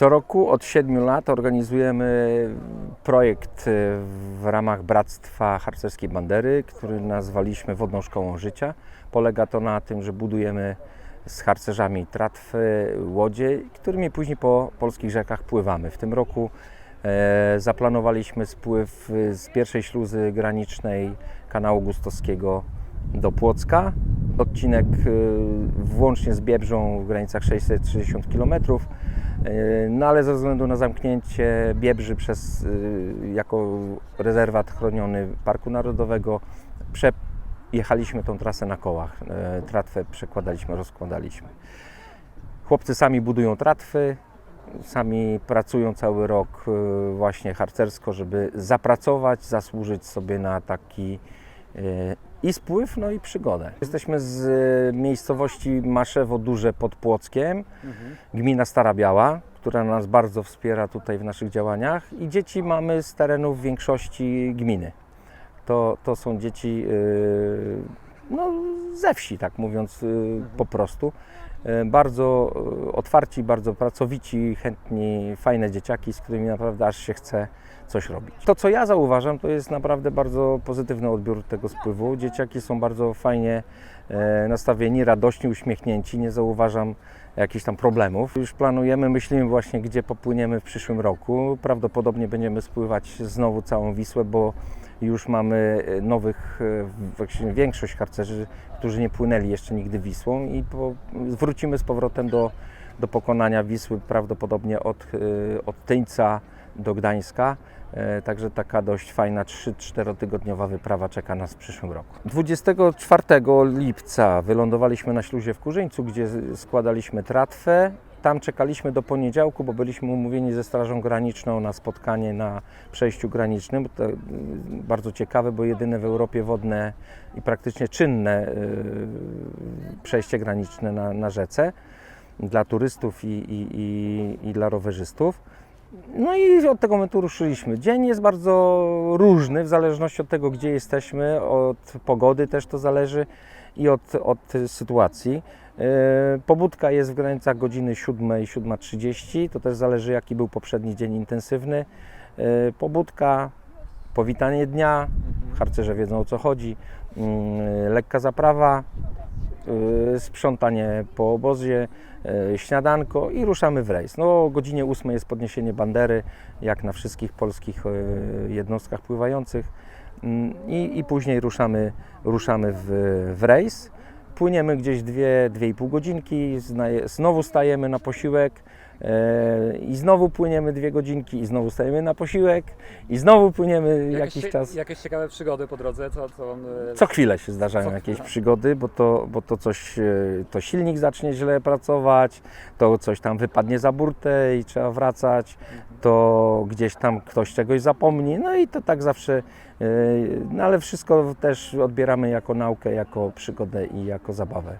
Co roku od 7 lat organizujemy projekt e, w ramach Bractwa Harcerskiej Bandery, który nazwaliśmy Wodną Szkołą Życia. Polega to na tym, że budujemy z harcerzami tratwy, łodzie, którymi później po polskich rzekach pływamy. W tym roku e, zaplanowaliśmy spływ z pierwszej śluzy granicznej kanału Gustowskiego do Płocka. Odcinek e, włącznie z Biebrzą w granicach 660 km. No ale ze względu na zamknięcie Biebrzy przez, y, jako rezerwat chroniony Parku Narodowego przejechaliśmy tą trasę na kołach. E, Tratwę przekładaliśmy, rozkładaliśmy. Chłopcy sami budują tratwy, sami pracują cały rok właśnie harcersko, żeby zapracować, zasłużyć sobie na taki i spływ, no i przygodę. Jesteśmy z y, miejscowości Maszewo Duże pod Płockiem, gmina Stara Biała, która nas bardzo wspiera tutaj w naszych działaniach i dzieci mamy z terenów większości gminy. To, to są dzieci y, no, ze wsi, tak mówiąc y, po prostu. Y, Bardzo y, otwarci, bardzo pracowici, chętni, fajne dzieciaki, z którymi naprawdę aż się chce coś robić. To, co ja zauważam, to jest naprawdę bardzo pozytywny odbiór tego spływu. Dzieciaki są bardzo fajnie e, nastawieni, radośni, uśmiechnięci. Nie zauważam jakichś tam problemów. Już planujemy, myślimy właśnie, gdzie popłyniemy w przyszłym roku. Prawdopodobnie będziemy spływać znowu całą Wisłę, bo już mamy e, nowych, e, większość harcerzy, którzy nie płynęli jeszcze nigdy Wisłą i po, wrócimy z powrotem do, do pokonania Wisły prawdopodobnie od, e, od Tyńca do Gdańska. E, Także taka dość fajna 3-4 tygodniowa wyprawa czeka nas w przyszłym roku. 24 lipca wylądowaliśmy na śluzie w Kurzyńcu, gdzie składaliśmy tratwę. Tam czekaliśmy do poniedziałku, bo byliśmy umówieni ze Strażą Graniczną na spotkanie na przejściu granicznym. To y, bardzo ciekawe, bo jedyne w Europie wodne i praktycznie czynne y, przejście graniczne na, na rzece dla turystów i, i, i, i dla rowerzystów. No i od tego momentu ruszyliśmy. Dzień jest bardzo różny w zależności od tego, gdzie jesteśmy, od pogody też to zależy i od, od sytuacji. E, Pobudka jest w granicach godziny 7, 7.30, to też zależy jaki był poprzedni dzień intensywny. E, Pobudka, powitanie dnia, harcerze wiedzą o co chodzi, mm, lekka zaprawa, sprzątanie po obozie, y, śniadanko i ruszamy w rejs. No, o godzinie 8 jest podniesienie bandery, jak na wszystkich polskich y, jednostkach pływających Mm, i, i później ruszamy, ruszamy w, w rejs. Płyniemy gdzieś 2-2,5 godzinki, znowu stajemy na posiłek i znowu płyniemy 2 godzinki i znowu stajemy na posiłek i znowu płyniemy jakiś cie- czas. Jakieś ciekawe przygody po drodze, co, co wam, e, Co chwilę się zdarzają Co jakieś chwila. przygody, bo to, bo to coś, e, to silnik zacznie źle pracować, to coś tam wypadnie za burtę i trzeba wracać, to gdzieś tam ktoś czegoś zapomni, no i to tak zawsze, e, no ale wszystko też odbieramy jako naukę, jako przygodę i jako zabawę.